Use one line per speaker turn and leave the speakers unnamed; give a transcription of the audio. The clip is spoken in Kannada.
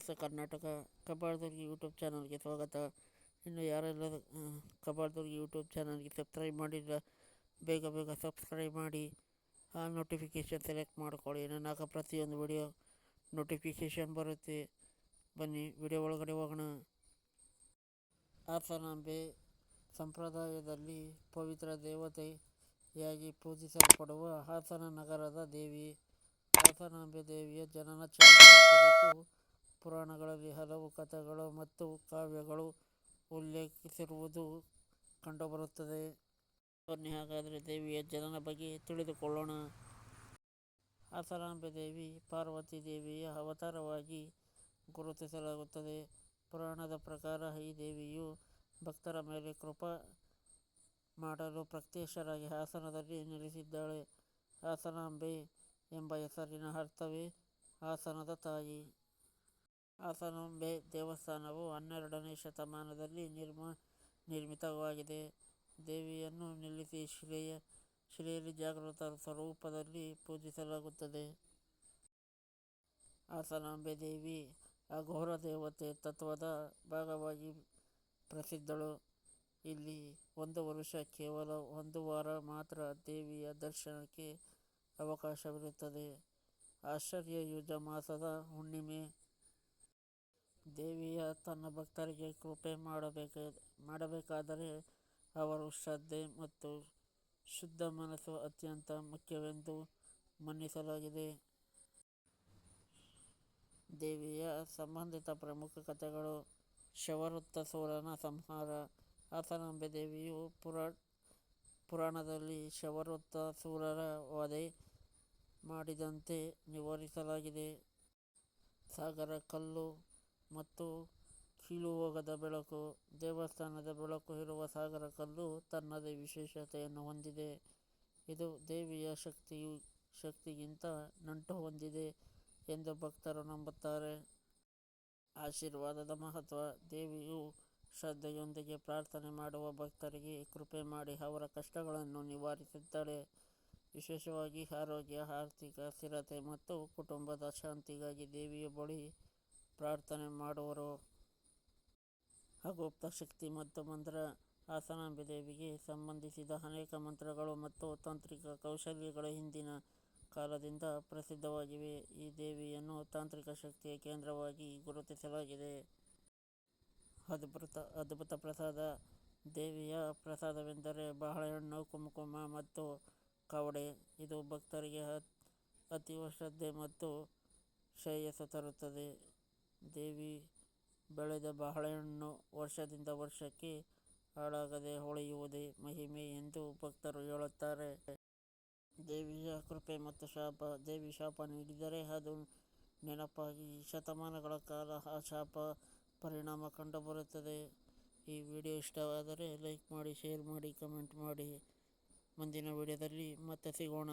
ನಮಸ್ತೆ ಕರ್ನಾಟಕ ಕಬ್ಬಾಳದುರ್ಗಿ ಯೂಟ್ಯೂಬ್ ಚಾನಲ್ಗೆ ಸ್ವಾಗತ. ಇನ್ನು ಯಾರೆಲ್ಲ ಕಬ್ಬಾಳದುರ್ಗಿ ಯೂಟ್ಯೂಬ್ ಚಾನಲ್ಗೆ ಸಬ್ಸ್ಕ್ರೈಬ್ ಮಾಡಿಲ್ಲ ಬೇಗ ಬೇಗ ಸಬ್ಸ್ಕ್ರೈಬ್ ಮಾಡಿ, ಆ ನೋಟಿಫಿಕೇಷನ್ ಸೆಲೆಕ್ಟ್ ಮಾಡ್ಕೊಳ್ಳಿ. ನಾನು ಹಾಕ ಪ್ರತಿಯೊಂದು ವಿಡಿಯೋ ನೋಟಿಫಿಕೇಷನ್ ಬರುತ್ತೆ. ಬನ್ನಿ ವಿಡಿಯೋ ಒಳಗಡೆ ಹೋಗೋಣ. ಆಸನಾಂಬೆ ಸಂಪ್ರದಾಯದಲ್ಲಿ ಪವಿತ್ರ ದೇವತೆಯಾಗಿ ಪೂಜಿಸಲ್ಪಡುವ ಹಾಸನ ನಗರದ ದೇವಿ, ಹಾಸನಾಂಬೆ ದೇವಿಯ ಜನನ ಚರಿತ್ರೆ ಕುರಿತು ಪುರಾಣಗಳಲ್ಲಿ ಹಲವು ಕಥೆಗಳು ಮತ್ತು ಕಾವ್ಯಗಳು ಉಲ್ಲೇಖಿಸಿರುವುದು ಕಂಡುಬರುತ್ತದೆ. ಬನ್ನಿ ಹಾಗಾದರೆ ದೇವಿಯ ಜನನ ಬಗ್ಗೆ ತಿಳಿದುಕೊಳ್ಳೋಣ. ಹಾಸನಾಂಬೆ ದೇವಿ ಪಾರ್ವತಿ ದೇವಿಯ ಅವತಾರವಾಗಿ ಗುರುತಿಸಲಾಗುತ್ತದೆ. ಪುರಾಣದ ಪ್ರಕಾರ ಈ ದೇವಿಯು ಭಕ್ತರ ಮೇಲೆ ಕೃಪಾ ಮಾಡಲು ಪ್ರತ್ಯಕ್ಷರಾಗಿ ಹಾಸನದಲ್ಲಿ ನೆಲೆಸಿದ್ದಾಳೆ. ಹಾಸನಾಂಬೆ ಎಂಬ ಹೆಸರಿನ ಅರ್ಥವೇ ಹಾಸನದ ತಾಯಿ. ಹಾಸನಾಂಬೆ ದೇವಸ್ಥಾನವು ಹನ್ನೆರಡನೇ ಶತಮಾನದಲ್ಲಿ ನಿರ್ಮ, ನಿರ್ಮಿತವಾಗಿದೆ. ದೇವಿಯನ್ನು ನಿಲ್ಲಿಸಿ ಶಿಲೆಯ, ಶಿಲೆಯಲ್ಲಿ ಜಾಗೃತ ಸ್ವರೂಪದಲ್ಲಿ ಪೂಜಿಸಲಾಗುತ್ತದೆ. ಹಾಸನಾಂಬೆ ದೇವಿ, ಅಘೋರ ದೇವತೆ ತತ್ವದ ಭಾಗವಾಗಿ ಪ್ರಸಿದ್ಧಳು. ಇಲ್ಲಿ ಒಂದು ವರುಷ ಕೇವಲ ಒಂದು ವಾರ ಮಾತ್ರ ದೇವಿಯ ದರ್ಶನಕ್ಕೆ ಅವಕಾಶವಿರುತ್ತದೆ. ಆಶ್ಚರ್ಯಯುಜ ಮಾಸದ ಹುಣ್ಣಿಮೆ ದೇವಿಯ ತನ್ನ ಭಕ್ತರಿಗೆ ಕೃಪೆ ಮಾಡಬೇಕ, ಮಾಡಬೇಕಾದರೆ ಅವರು ಶ್ರದ್ಧೆ ಮತ್ತು ಶುದ್ಧ ಮನಸ್ಸು ಅತ್ಯಂತ ಮುಖ್ಯವೆಂದು ಮನ್ನಿಸಲಾಗಿದೆ. ದೇವಿಯ ಸಂಬಂಧಿತ ಪ್ರಮುಖ ಕಥೆಗಳು ಶವವೃತ್ತಾಸುರನ ಸಂಹಾರ, ಹಾಸನಾಂಬೆ ದೇವಿಯು ಪುರಾ, ಪುರಾಣದಲ್ಲಿ ಶವವೃತ್ತಾಸುರರ ವಧೆ ಮಾಡಿದಂತೆ ವಿವರಿಸಲಾಗಿದೆ ಸಾಗರ ಮತ್ತು ಕೀಳುಹೋಗದ ಬೆಳಕು, ದೇವಸ್ಥಾನದ ಬೆಳಕು ಇರುವ ಸಾಗರ ಕಲ್ಲು ತನ್ನದೇ ವಿಶೇಷತೆಯನ್ನು ಹೊಂದಿದೆ. ಇದು ದೇವಿಯ ಶಕ್ತಿಯು ಶಕ್ತಿಗಿಂತ ನಂಟು ಹೊಂದಿದೆ ಎಂದು ಭಕ್ತರು ನಂಬುತ್ತಾರೆ. ಆಶೀರ್ವಾದದ ಮಹತ್ವ, ದೇವಿಯು ಶ್ರದ್ಧೆಯೊಂದಿಗೆ ಪ್ರಾರ್ಥನೆ ಮಾಡುವ ಭಕ್ತರಿಗೆ ಕೃಪೆ ಮಾಡಿ ಅವರ ಕಷ್ಟಗಳನ್ನು ನಿವಾರಿಸುತ್ತಾಳೆ. ವಿಶೇಷವಾಗಿ ಆರೋಗ್ಯ, ಆರ್ಥಿಕ ಸ್ಥಿರತೆ ಮತ್ತು ಕುಟುಂಬದ ಶಾಂತಿಗಾಗಿ ದೇವಿಯ ಬಳಿ ಪ್ರಾರ್ಥನೆ ಮಾಡುವರು. ಅಗುಪ್ತ ಶಕ್ತಿ ಮತ್ತು ಮಂತ್ರ ಹಾಸನಾಂಬೆ ದೇವಿಗೆ ಸಂಬಂಧಿಸಿದ ಅನೇಕ ಮಂತ್ರಗಳು ಮತ್ತು ತಾಂತ್ರಿಕ ಕೌಶಲ್ಯಗಳು ಹಿಂದಿನ ಕಾಲದಿಂದ ಪ್ರಸಿದ್ಧವಾಗಿವೆ. ಈ ದೇವಿಯನ್ನು ತಾಂತ್ರಿಕ ಶಕ್ತಿಯ ಕೇಂದ್ರವಾಗಿ ಗುರುತಿಸಲಾಗಿದೆ. ಅದ್ಭುತ ಅದ್ಭುತ ಪ್ರಸಾದ. ದೇವಿಯ ಪ್ರಸಾದವೆಂದರೆ ಬಾಳೆಹಣ್ಣು ಕುಂಕುಮ ಮತ್ತು ಕವಡೆ. ಇದು ಭಕ್ತರಿಗೆ ಅತೀವ ಶ್ರದ್ಧೆ ಮತ್ತು ಶ್ರೇಯಸ್ಸು ತರುತ್ತದೆ. ದೇವಿ ಬೆಳೆದ ಬಾಳೆಹಣ್ಣು ವರ್ಷದಿಂದ ವರ್ಷಕ್ಕೆ ಹಾಳಾಗದೆ ಹೊಳೆಯುವುದೇ ಮಹಿಮೆ ಎಂದು ಭಕ್ತರು ಹೇಳುತ್ತಾರೆ. ದೇವಿಯ ಕೃಪೆ ಮತ್ತು ಶಾಪ, ದೇವಿ ಶಾಪ ನೀಡಿದರೆ ಅದು ನೆನಪಾಗಿ ಶತಮಾನಗಳ ಕಾಲ ಆ ಶಾಪ ಪರಿಣಾಮ ಕಂಡುಬರುತ್ತದೆ. ಈ ವಿಡಿಯೋ ಇಷ್ಟವಾದರೆ ಲೈಕ್ ಮಾಡಿ, ಶೇರ್ ಮಾಡಿ, ಕಮೆಂಟ್ ಮಾಡಿ. ಮುಂದಿನ ವಿಡಿಯೋದಲ್ಲಿ ಮತ್ತೆ ಸಿಗೋಣ.